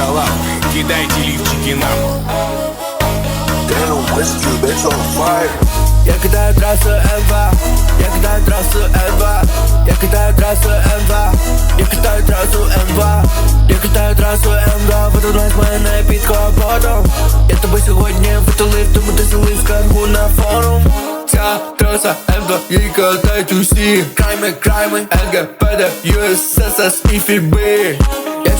салам Кидайте лифчики нам. Я кидаю трассу М2 Я кидаю трассу М2 Я кидаю трассу М2 Я кидаю трассу М2 Я кидаю трассу М2 Витулась моя напітка потом Я тобі сьогодні витулив Тому ти зілив скаргу на форум. Ця траса М2 Їй катають усі. Крайми, крайми ЛГПД, ЮССС і ФІБИ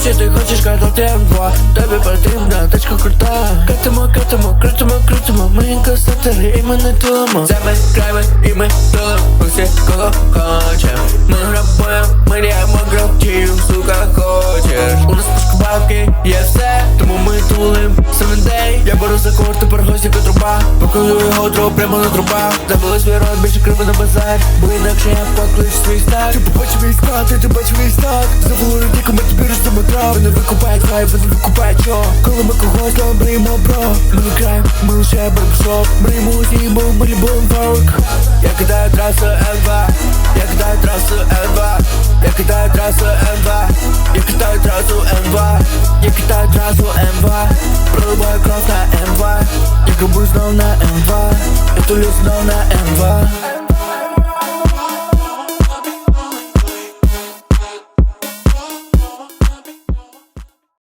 Якщо ти хочеш катати М2 Тобі потрібна тачка крута. Катимо, катимо, крутимо, крутимо. Ми касатери і ми не тулимо Це ми крайми і ми тулимо Усі кого хочем Ми грабуємо, ми ріємо гравців Сука хочеш. У нас пушка бабки, є все. Тому ми тулим Seven day Я беру за корт, тепер гостіка труба Покажу його дров прямо на труба Забули свій рот, більше криви на базар. Бо інакше я поклич свій стак. Ти побачив мій склад, ти бачив мій стак. Забули діку, ми тобі ростемо трав. Вони викупають хай, вони викупають що Коли ми когось то мріємо, бро. Ми не краєм, ми лише барбшоп Мріємо усі, бо ми любимо фолк. Я кидаю трасу М2 Я кидаю трасу М2 Я кидаю трасу М2 Я кидаю трасу М2 Я кидаю одразу МВ. Проливаю кров на М2 Я грабую знов на М2 Я тулю знов на М2